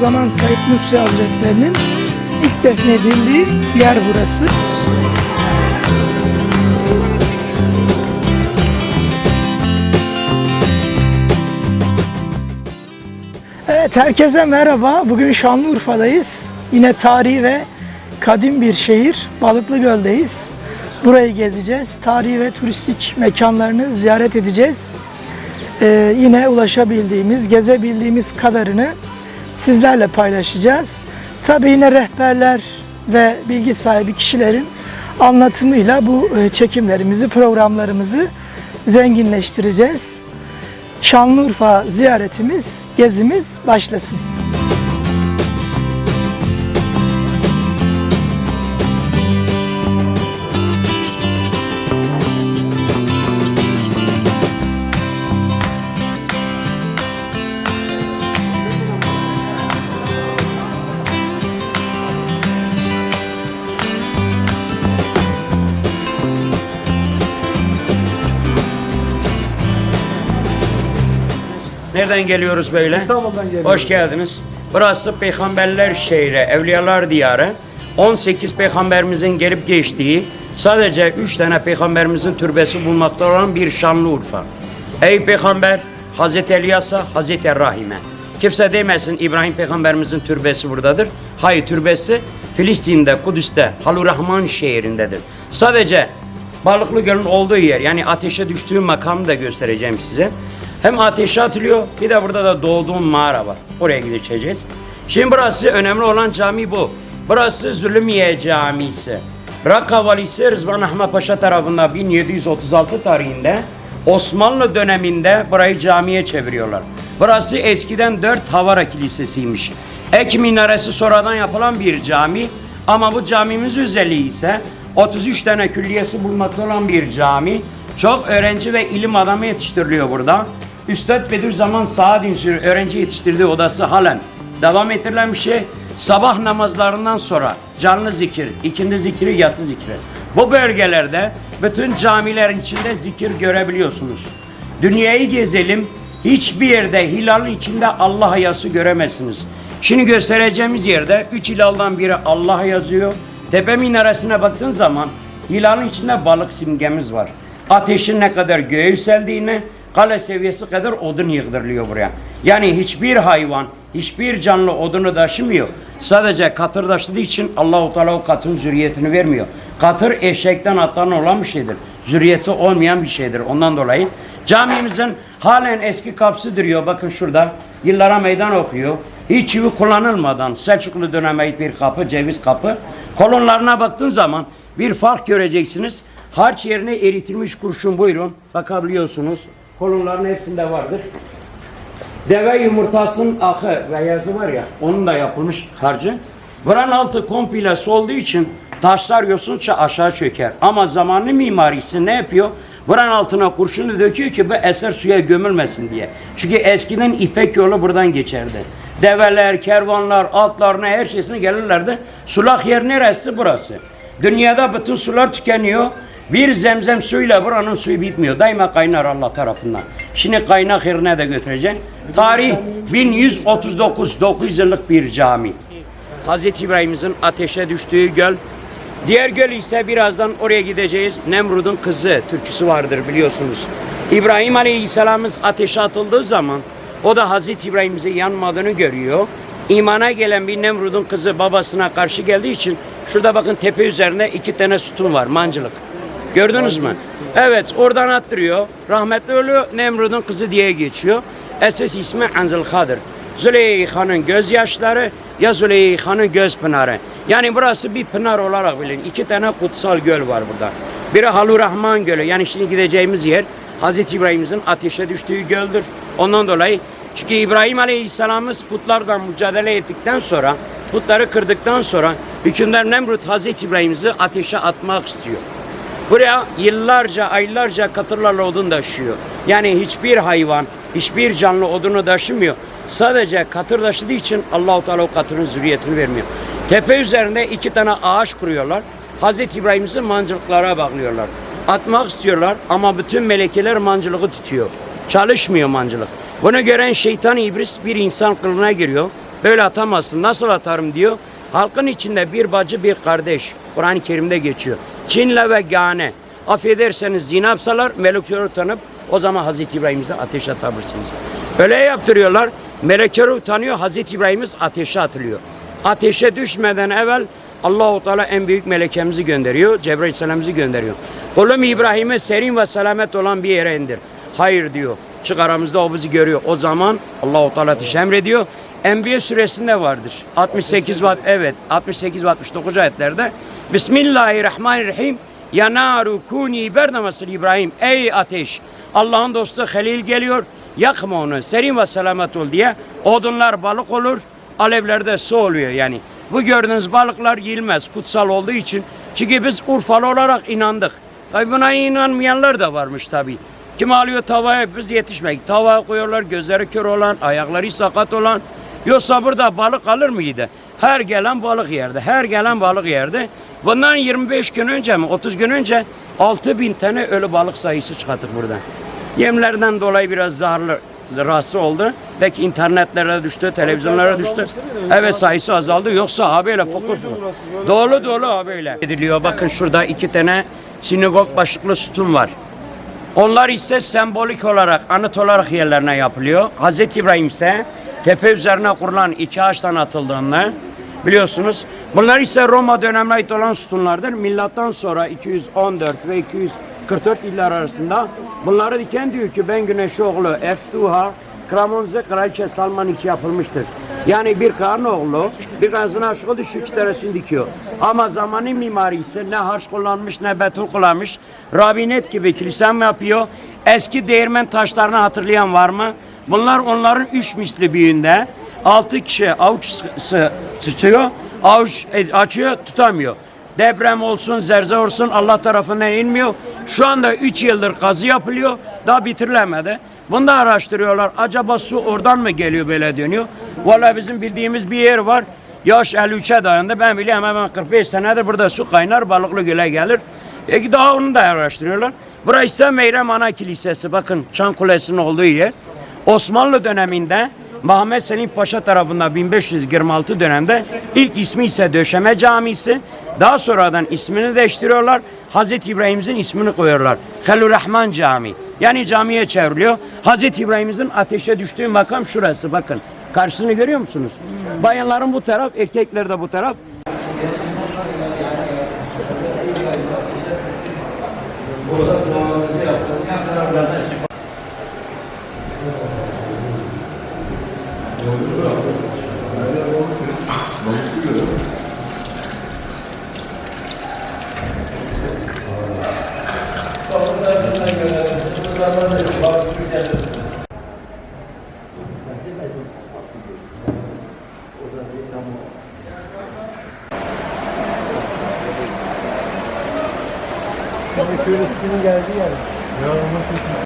Bediüzzaman Said Nursi Hazretlerinin ilk defnedildiği yer burası. Evet herkese merhaba. Bugün Şanlıurfa'dayız. Yine tarihi ve kadim bir şehir. Balıklıgöl'deyiz. Burayı gezeceğiz. Tarihi ve turistik mekanlarını ziyaret edeceğiz. Ee, yine ulaşabildiğimiz, gezebildiğimiz kadarını sizlerle paylaşacağız. Tabii yine rehberler ve bilgi sahibi kişilerin anlatımıyla bu e, çekimlerimizi, programlarımızı zenginleştireceğiz. Şanlıurfa ziyaretimiz, gezimiz başlasın. Nereden geliyoruz böyle? İstanbul'dan geliyoruz. Hoş geldiniz. Burası peygamberler şehri, evliyalar diyarı. 18 peygamberimizin gelip geçtiği, sadece 3 tane peygamberimizin türbesi bulmakta olan bir Şanlıurfa. Ey peygamber, Hazreti Elyas'a, Hazreti Rahim'e. Kimse demesin İbrahim peygamberimizin türbesi buradadır. Hayır türbesi Filistin'de, Kudüs'te, Halurahman şehrindedir. Sadece Balıklı Göl'ün olduğu yer yani ateşe düştüğü makamı da göstereceğim size. Hem ateşe atılıyor bir de burada da doğduğum mağara var. Oraya gideceğiz. Şimdi burası önemli olan cami bu. Burası Zulümiye Camisi. Rakka valisi Rızvan Ahmet Paşa tarafından 1736 tarihinde Osmanlı döneminde burayı camiye çeviriyorlar. Burası eskiden 4 Havara Kilisesi'ymiş. Ek minaresi sonradan yapılan bir cami ama bu camimiz özelliği ise 33 tane külliyesi bulmakta olan bir cami. Çok öğrenci ve ilim adamı yetiştiriliyor burada. Üstad Bediüzzaman Saad Ünsür öğrenci yetiştirdiği odası halen devam ettirilen bir şey. Sabah namazlarından sonra canlı zikir, ikindi zikri, yatsı zikri. Bu bölgelerde bütün camilerin içinde zikir görebiliyorsunuz. Dünyayı gezelim, hiçbir yerde hilalin içinde Allah yazısı göremezsiniz. Şimdi göstereceğimiz yerde üç hilaldan biri Allah yazıyor. Tepe minaresine baktığın zaman hilalin içinde balık simgemiz var. Ateşin ne kadar göğe yükseldiğini, kale seviyesi kadar odun yığdırılıyor buraya. Yani hiçbir hayvan, hiçbir canlı odunu taşımıyor. Sadece katır taşıdığı için Allahu Teala o katın zürriyetini vermiyor. Katır eşekten attan olan bir şeydir. Zürriyeti olmayan bir şeydir. Ondan dolayı camimizin halen eski kapısı duruyor. Bakın şurada yıllara meydan okuyor. Hiç çivi kullanılmadan Selçuklu döneme ait bir kapı, ceviz kapı. Kolonlarına baktığın zaman bir fark göreceksiniz. Harç yerine eritilmiş kurşun buyurun. Bakabiliyorsunuz. Kolonların hepsinde vardır. Deve yumurtasının akı ve yazı var ya onun da yapılmış harcı. Buranın altı komple solduğu için taşlar yosunça aşağı çöker. Ama zamanlı mimarisi ne yapıyor? Buranın altına kurşunu döküyor ki bu eser suya gömülmesin diye. Çünkü eskiden İpek yolu buradan geçerdi. Develer, kervanlar, atlarına her şeysini gelirlerdi. Sulak yer neresi? Burası. Dünyada bütün sular tükeniyor. Bir zemzem suyuyla buranın suyu bitmiyor. Daima kaynar Allah tarafından. Şimdi kaynak yerine de götüreceğim. Tarih 1139, 900 yıllık bir cami. Hazreti İbrahim'in ateşe düştüğü göl. Diğer göl ise birazdan oraya gideceğiz. Nemrud'un kızı türküsü vardır biliyorsunuz. İbrahim Aleyhisselam'ız ateşe atıldığı zaman o da Hazreti İbrahim'in yanmadığını görüyor. İmana gelen bir Nemrud'un kızı babasına karşı geldiği için şurada bakın tepe üzerinde iki tane sütun var mancılık. Gördünüz mü? Evet oradan attırıyor. Rahmetli ölüyor Nemrud'un kızı diye geçiyor. Esas ismi Anzılka'dır. Züleyha'nın gözyaşları ya Züleyha'nın göz pınarı. Yani burası bir pınar olarak bilin. İki tane kutsal göl var burada. Biri Halurahman Gölü. Yani şimdi gideceğimiz yer Hazreti İbrahim'in ateşe düştüğü göldür. Ondan dolayı çünkü İbrahim Aleyhisselam'ız putlardan mücadele ettikten sonra putları kırdıktan sonra hükümdar Nemrut Hazreti İbrahim'i ateşe atmak istiyor. Buraya yıllarca, aylarca katırlarla odun taşıyor. Yani hiçbir hayvan, hiçbir canlı odunu taşımıyor. Sadece katır taşıdığı için Allahu Teala o katırın zürriyetini vermiyor. Tepe üzerinde iki tane ağaç kuruyorlar. Hazreti İbrahim'i mancılıklara bağlıyorlar. Atmak istiyorlar ama bütün melekeler mancılığı tutuyor. Çalışmıyor mancılık. Bunu gören şeytan iblis bir insan kılığına giriyor. Böyle atamazsın. Nasıl atarım diyor. Halkın içinde bir bacı bir kardeş. Kur'an-ı Kerim'de geçiyor. Çinle ve Gane. Affederseniz zina yapsalar melekleri utanıp o zaman Hazreti İbrahim'imize ateş atabilirsiniz. Öyle yaptırıyorlar. Melekleri utanıyor. Hazreti İbrahim'imiz ateşe atılıyor. Ateşe düşmeden evvel Allahu Teala en büyük melekemizi gönderiyor. Cebrail Aleyhisselam'ımızı gönderiyor. Kulum İbrahim'e serin ve selamet olan bir yere indir. Hayır diyor. Çık aramızda o bizi görüyor. O zaman Allahu Teala ateş emrediyor. Enbiya suresinde vardır. 68 ve evet 68 ve 69 ayetlerde Bismillahirrahmanirrahim. Ya naru kuni berdemesel İbrahim. Ey ateş! Allah'ın dostu Halil geliyor. Yakma onu. Serin ve selamet ol diye. Odunlar balık olur. Alevlerde su oluyor yani. Bu gördüğünüz balıklar yiyilmez kutsal olduğu için. Çünkü biz Urfalı olarak inandık. Tabi buna inanmayanlar da varmış tabi. Kim alıyor tavaya biz yetişmek. Tavaya koyuyorlar gözleri kör olan, ayakları sakat olan. Yoksa burada balık alır mıydı? Her gelen balık yerdi. Her gelen balık yerdi. Bundan 25 gün önce mi 30 gün önce 6000 tane ölü balık sayısı çıkarttık burada. Yemlerden dolayı biraz zararlı rahatsız oldu. Belki internetlere düştü, televizyonlara düştü. Evet sayısı azaldı. Yoksa abiyle fokur Dolu dolu abiyle. Ediliyor. Bakın şurada iki tane sinagog başlıklı sütun var. Onlar ise sembolik olarak, anıt olarak yerlerine yapılıyor. Hazreti İbrahim ise tepe üzerine kurulan iki ağaçtan atıldığını biliyorsunuz. Bunlar ise Roma dönemine ait olan sütunlardır. Milattan sonra 214 ve 244 yıllar arasında bunları diken diyor ki ben güneş oğlu Eftuha Kramonze Kraliçe Salman için yapılmıştır. Yani bir karın oğlu bir gazına aşık oldu şu iki tanesini dikiyor. Ama zamanın mimarisi ne harç kullanmış ne beton kullanmış. Rabinet gibi kilise mi yapıyor? Eski değirmen taşlarını hatırlayan var mı? Bunlar onların üç misli büyüğünde. Altı kişi avuç tutuyor. Avuç e, açıyor tutamıyor. Deprem olsun, zerze olsun Allah tarafından inmiyor. Şu anda 3 yıldır kazı yapılıyor. Daha bitirilemedi. Bunu da araştırıyorlar. Acaba su oradan mı geliyor böyle dönüyor? Vallahi bizim bildiğimiz bir yer var. Yaş 53'e dayandı. Ben biliyorum hemen 45 senedir burada su kaynar. Balıklı Göl'e gelir. E daha onu da araştırıyorlar. Burası ise Meyrem Ana Kilisesi. Bakın Çan Kulesi'nin olduğu yer. Osmanlı döneminde Mehmet Selim Paşa tarafından 1526 dönemde ilk ismi ise Döşeme Camisi. Daha sonradan ismini değiştiriyorlar. Hazreti İbrahim'in ismini koyuyorlar. Halil Rahman Camii. Yani camiye çevriliyor. Hazreti İbrahim'in ateşe düştüğü makam şurası bakın. Karşısını görüyor musunuz? Bayanların bu taraf, erkekler de bu taraf.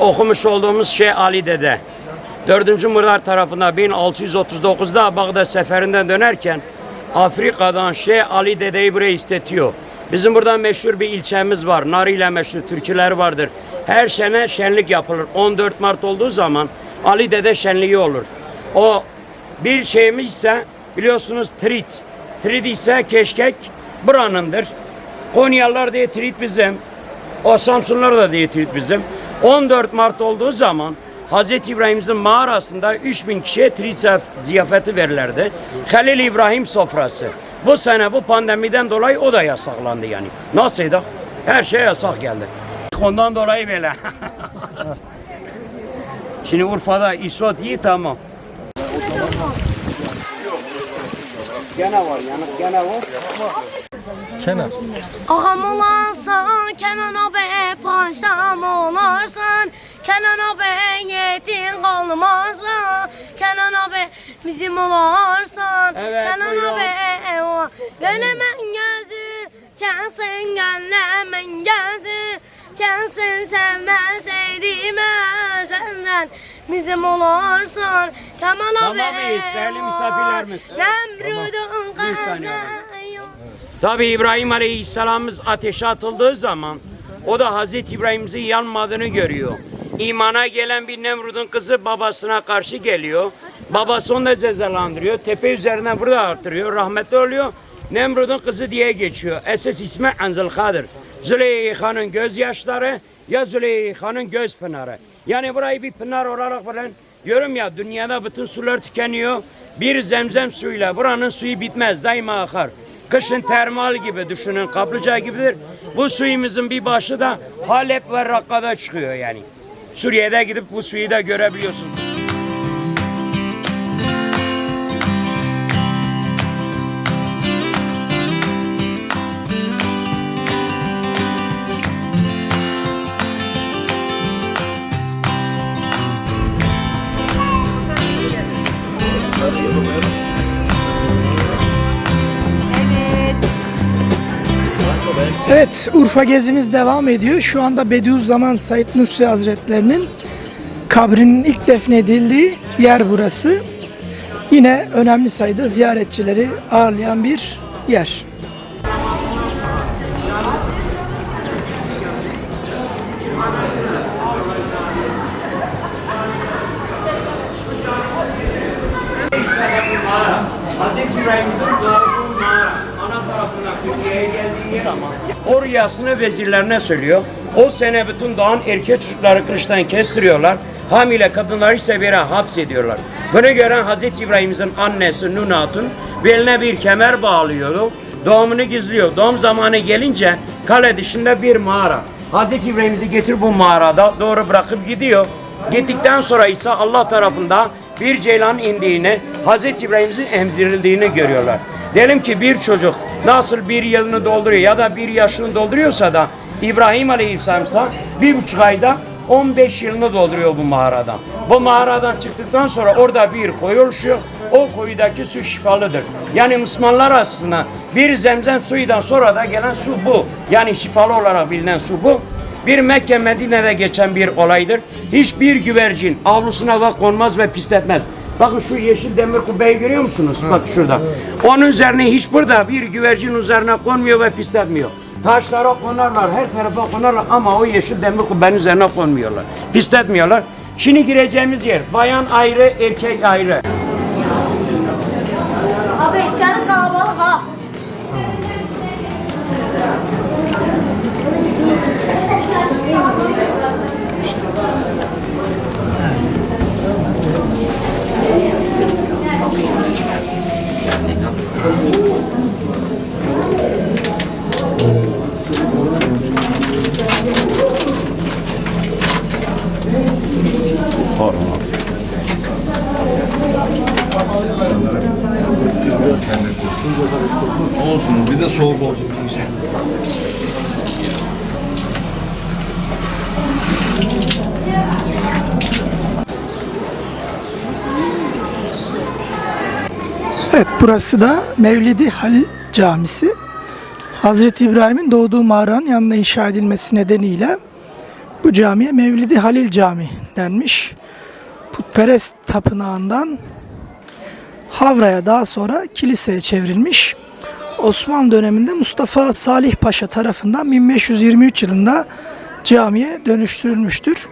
Okumuş olduğumuz şey Ali Dede. 4. Murat tarafından 1639'da Bağdat seferinden dönerken Afrika'dan şey Ali Dede'yi buraya istetiyor. Bizim burada meşhur bir ilçemiz var. Nari ile meşhur türküler vardır. Her sene şenlik yapılır. 14 Mart olduğu zaman Ali Dede şenliği olur. O bir şeyimiz ise biliyorsunuz trit. Trit ise keşkek buranındır. Konyalılar diye trit bizim. O Samsunlar da diyetiyet bizim. 14 Mart olduğu zaman Hazreti İbrahim'in mağarasında 3000 kişiye trisaf ziyafeti verirlerdi. Halil İbrahim sofrası. Bu sene bu pandemiden dolayı o da yasaklandı yani. Nasıldı? Her şey yasak geldi. Ondan dolayı böyle. Şimdi Urfa'da isot iyi tamam. Gene var yanık gene var. Kenar. Ağam olarsan, Kenan be paşam olarsan Kenan be yetin kalmazsan Kenan be bizim olarsan Evet, Kenan buyurun. be o Gelemen gözü Çensin gelemen gözü Çensin sevmeseydim senden Bizim olarsan Kemal Tamam abi mıyız? Değerli misafirlerimiz. Nemrud'un Bir saniye. kızı Tabi İbrahim Aleyhisselam'ımız ateşe atıldığı zaman o da Hazreti İbrahim'in yanmadığını görüyor. İmana gelen bir Nemrud'un kızı babasına karşı geliyor. Babası onu da cezalandırıyor. Tepe üzerinden burada artırıyor. Rahmetli oluyor. Nemrud'un kızı diye geçiyor. Esas ismi Enzilka'dır. Züleyha'nın gözyaşları ya Züleyha'nın göz pınarı. Yani burayı bir pınar olarak falan diyorum ya dünyada bütün sular tükeniyor. Bir zemzem suyuyla buranın suyu bitmez daima akar. Kışın termal gibi düşünün kaplıca gibidir. Bu suyumuzun bir başı da Halep ve Rakka'da çıkıyor yani. Suriye'de gidip bu suyu da görebiliyorsunuz. Evet, Urfa gezimiz devam ediyor. Şu anda Bediüzzaman Said Nursi Hazretlerinin kabrinin ilk defnedildiği yer burası. Yine önemli sayıda ziyaretçileri ağırlayan bir yer. O rüyasını vezirlerine söylüyor. O sene bütün doğan erkek çocukları kılıçtan kestiriyorlar. Hamile kadınları ise bir hapsediyorlar. Bunu gören Hazreti İbrahim'in annesi Nun Hatun beline bir kemer bağlıyordu. Doğumunu gizliyor. Doğum zamanı gelince kale dışında bir mağara. Hazreti İbrahim'i getir bu mağarada doğru bırakıp gidiyor. Gittikten sonra ise Allah tarafında bir ceylan indiğini, Hazreti İbrahim'in emzirildiğini görüyorlar. Diyelim ki bir çocuk nasıl bir yılını dolduruyor ya da bir yaşını dolduruyorsa da İbrahim Aleyhisselam'sa bir buçuk ayda 15 yılını dolduruyor bu mağaradan. Bu mağaradan çıktıktan sonra orada bir koyu oluşuyor. O koyudaki su şifalıdır. Yani Müslümanlar aslında bir zemzem suyundan sonra da gelen su bu. Yani şifalı olarak bilinen su bu. Bir Mekke Medine'de geçen bir olaydır. Hiçbir güvercin avlusuna bak konmaz ve pisletmez. Bakın şu yeşil demir kubbeyi görüyor musunuz? Bak şurada. Onun üzerine hiç burada bir güvercin üzerine konmuyor ve pisletmiyor. Taşlara konarlar, her tarafa konarlar ama o yeşil demir kubbenin üzerine konmuyorlar. Pisletmiyorlar. Şimdi gireceğimiz yer bayan ayrı, erkek ayrı. Burası da Mevlidi Halil Camisi. Hazreti İbrahim'in doğduğu mağaranın yanında inşa edilmesi nedeniyle bu camiye Mevlidi Halil Cami denmiş. Putperest tapınağından Havra'ya daha sonra kiliseye çevrilmiş. Osmanlı döneminde Mustafa Salih Paşa tarafından 1523 yılında camiye dönüştürülmüştür.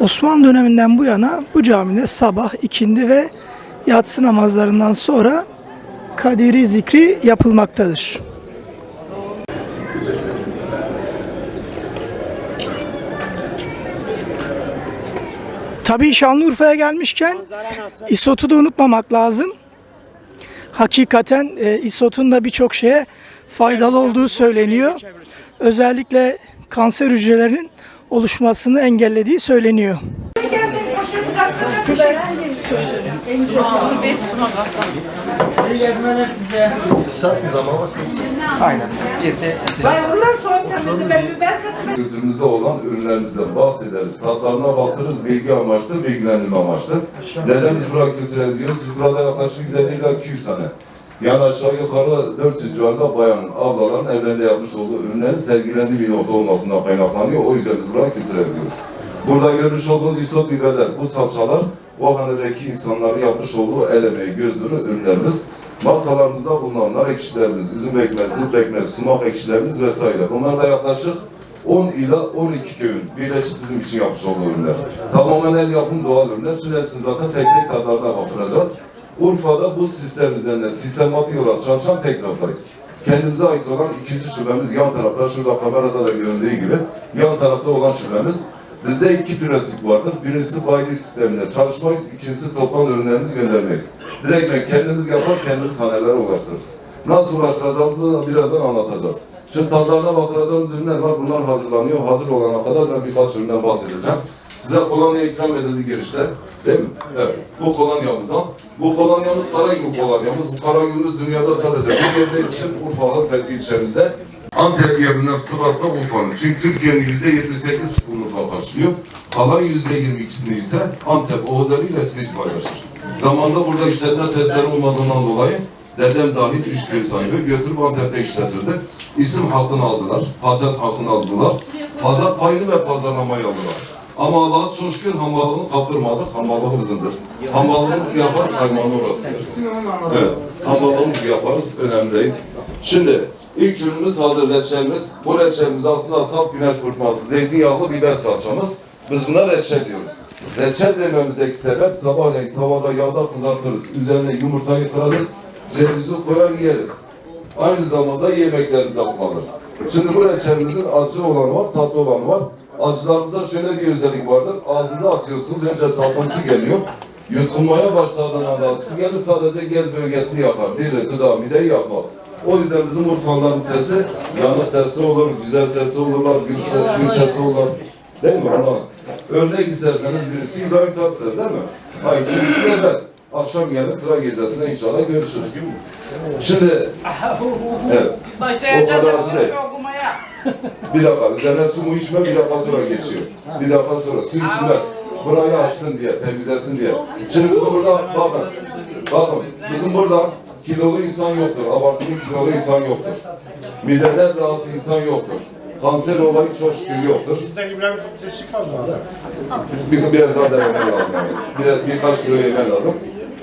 Osmanlı döneminden bu yana bu camide sabah, ikindi ve yatsı namazlarından sonra kadiri zikri yapılmaktadır. Tabii Şanlıurfa'ya gelmişken İSOT'u da unutmamak lazım. Hakikaten e, İSOT'un da birçok şeye faydalı olduğu söyleniyor. Özellikle kanser hücrelerinin oluşmasını engellediği söyleniyor. Saat bir zaman var. kültürümüzde olan ürünlerimizden bahsederiz. Tatlarına baktırırız, bilgi amaçlı, bilgilendirme amaçlı. Neden biz buraya kültüre diyoruz? Biz burada yaklaşık 150 ila 200 sene. Yani aşağı yukarı 400 civarında bayanın, ablaların evlerinde yapmış olduğu ürünlerin sergilendiği bir nokta olmasından kaynaklanıyor. O yüzden biz buraya kültüre diyoruz. Burada görmüş olduğunuz isot biberler, bu salçalar o hanedeki insanların yapmış olduğu el emeği, göz nuru ürünlerimiz. Masalarımızda bulunan nar ekşilerimiz, üzüm ekmez, dut ekmez, sumak ekşilerimiz vesaire. Bunlar da yaklaşık 10 ila 12 köyün birleşip bizim için yapmış olduğu ürünler. Tamamen el yapım doğal ürünler. Şimdi hepsini zaten tek tek tadlarına bakacağız. Urfa'da bu sistem üzerinden sistematik olarak çalışan tek noktayız. Kendimize ait olan ikinci şubemiz yan tarafta, şurada kamerada da göründüğü gibi yan tarafta olan şubemiz. Bizde iki prensip vardır. Birincisi bayilik sisteminde çalışmayız, ikincisi toplam ürünlerimizi göndermeyiz. Direkt kendimiz yapar, kendimiz hanelere ulaştırırız. Nasıl ulaştıracağımızı da birazdan anlatacağız. Şimdi tadlarına bakacağımız ürünler var, bunlar hazırlanıyor. Hazır olana kadar ben birkaç üründen bahsedeceğim. Size kolonya ikram edildi girişte. Değil mi? Evet. Bu kolonyamızdan. Bu kolonyamız Karagül kolonyamız. Bu Karagül'ümüz dünyada sadece bir yerde yetişir. Urfa'da Fethi ilçemizde. Antep yeminden Sivas'ta Urfa'nın. Çünkü Türkiye'nin yüzde 78 kısmını Urfa karşılıyor. Kalan yüzde 22'sini ise Antep, Oğuz ile Silic paylaşır. Zamanda burada işletme testleri olmadığından dolayı dedem dahil üç köy sahibi götürüp Antep'te işletirdi. İsim hakkını aldılar, patent hakkını aldılar. Pazar payını ve pazarlamayı aldılar. Ama Allah'a çok şükür hambalığını kaptırmadık. Hambalığı bizimdir. Hambalığımızı yaparız, kaymağını orası yer. Evet, hambalığımızı yaparız, önemli değil. Şimdi ilk ürünümüz hazır reçelimiz. Bu reçelimiz aslında saf güneş kurutması, zeytinyağlı biber salçamız. Biz buna reçel diyoruz. Reçel dememizdeki sebep sabahleyin tavada yağda kızartırız. Üzerine yumurtayı kırarız, cevizi koyar yeriz. Aynı zamanda yemeklerimize kullanırız. Şimdi bu reçelimizin acı olanı var, tatlı olanı var. Acılarımızda şöyle bir özellik vardır. Ağzınıza atıyorsunuz, önce tatlısı geliyor. Yutulmaya başladığında acısı gelir, sadece gez bölgesini yakar. Dili, dudağı, mideyi yakmaz. O yüzden bizim Urfalıların sesi yanık sesi olur, güzel sesi olurlar, gül, se- gül sesi olur. Değil mi? Bunlar. Örnek isterseniz birisi İbrahim Tatlıses değil mi? Hayır, ikincisi de ben. Akşam gelin sıra gecesinde inşallah görüşürüz. Şimdi, evet. O kadar değil. okumaya. Bir dakika, üzerine su mu içme, bir dakika sonra geçiyor. Bir dakika sonra su içmez. Burayı açsın diye, temizlesin diye. Şimdi bizim burada, bakın, bakın, bizim burada kilolu insan yoktur, abartılı kilolu insan yoktur. Mideden rahatsız insan yoktur. Kanser olayı çok şükür yoktur. Bizden İbrahim Tatlıses çıkmaz mı? Bir, biraz daha denemen lazım. Yani. Biraz, birkaç kilo yemen lazım.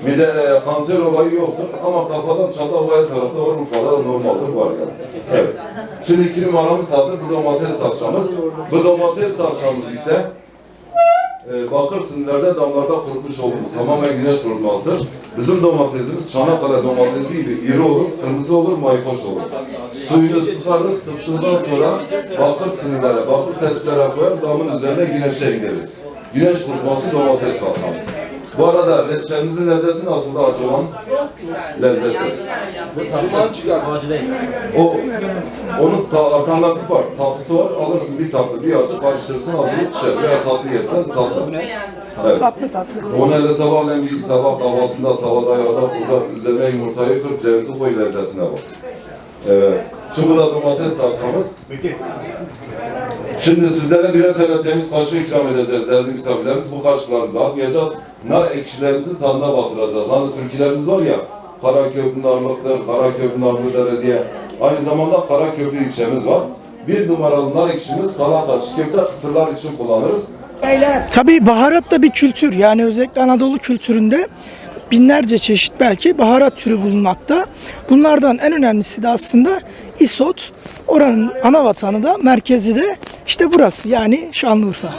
Mide e, kanser olayı yoktur ama kafadan her tarafta var, Urfa'da da normaldir var yani. Evet. Şimdi iki numaramız hazır, bu domates salçamız. Bu domates salçamız ise e, bakır sinirlerde damlarda kurutmuş olduğumuz tamamen güneş kurutmazdır. Bizim domatesimiz Çanakkale domatesi gibi iri olur, kırmızı olur, maykoş olur. Suyunu sıkarız, sıktıktan sonra bakır sinirlere, bakır tepsilere koyar, damın üzerine güneşe indiririz. Güneş kurutması domates salçamız. Bu arada reçelimizin lezzeti nasıl da acı olan lezzettir. O, onun ta, alternatif var. Tatlısı var. Alırsın bir tatlı, bir acı karıştırırsın acılı pişer. Veya tatlı yersen tatlı. Evet. Tatlı tatlı. Onu hele sabahleyin bir sabah kahvaltısında tavada yağda kızar, üzerine yumurtayı kır, cevizi koy lezzetine bak. Evet. Şu bu da domates salçamız. Şimdi sizlere birer tane temiz kaşık ikram edeceğiz değerli misafirlerimiz. Bu kaşıklarımızı atmayacağız. Nar ekşilerimizi tadına batıracağız. Hani türkülerimiz var ya, Karaköprü narlıktır, Karaköprü narlıdır diye. Aynı zamanda Karaköprü ilçemiz var. Bir numaralı nar ekşimiz salata, çiğ köfte, sırlar için kullanırız. Tabii baharat da bir kültür. Yani özellikle Anadolu kültüründe binlerce çeşit belki baharat türü bulunmakta. Bunlardan en önemlisi de aslında isot. Oranın ana vatanı da merkezi de işte burası yani Şanlıurfa.